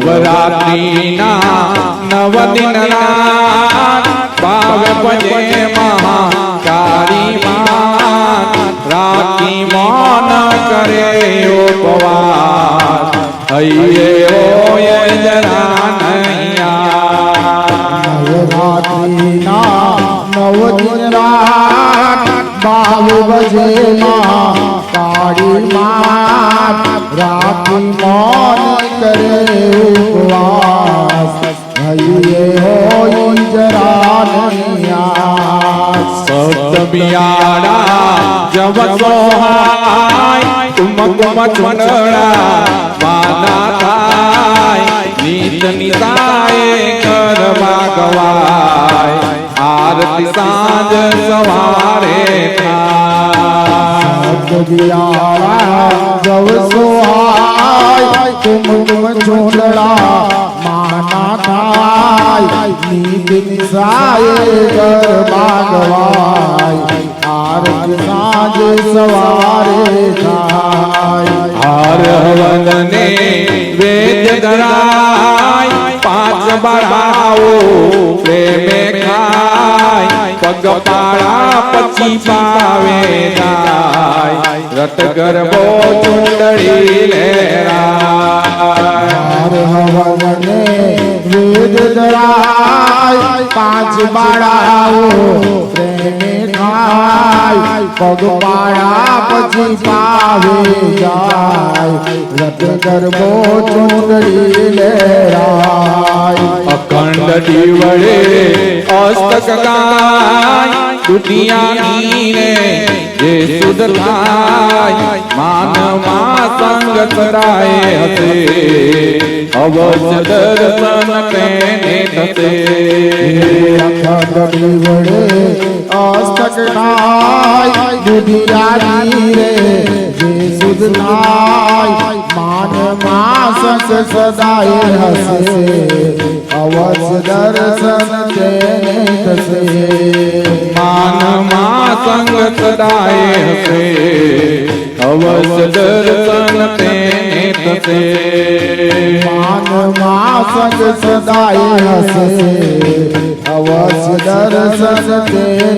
નવરાત્રિના નવ દિન રાત ભાવ ભજે મહાકાળી માત રાખી મૌન કરે ઉપવાસ હૈયે ઓય જરા નૈયા નવરાત્રિના નવ દિન રાત બાલ બજે માં કાળી માત રાખી મૌન કરે બિયાડા જબ સોહાય તુમ કુમ ચુંડળા વાના થાય નીત નિતાય કર ભાગવાય આરતી સાંજ સવારે થાય. બિયાડા જવ સોહાય તુમ તુમ છોડડા માના થાય નીત નિસાય ગરબા ગવાય આરતી સાંજે હાર હવનને વેદ ધરાય પાંચ બળાવો પ્રેમે ખાય પગ પાળા પછી પાવે જાય. રત ગરબો ચૂંટણી લેરાય હાર હવનને વેદ દરાય પાંચ બાળાઓ પ્રેમે ખાય. પગ પાળા પછી પાવે જાય. રત ગરબો ચૂંટણી લેરાય घटी बड़े औस्तक गाय दुनिया ने ये सुधराय मान मा संगत राय हते अब दर्शन कहने तसे घटी बड़े औस्तक गाय दुनिया ने ये सुधराय માસક સદાય હસે અવસ દર્શન તેને થશે માનમાં સંગ સદાય હસે અવસ દર્શન તેને થશે માન સંગ સદાય હસે અવસ દર્શન તેને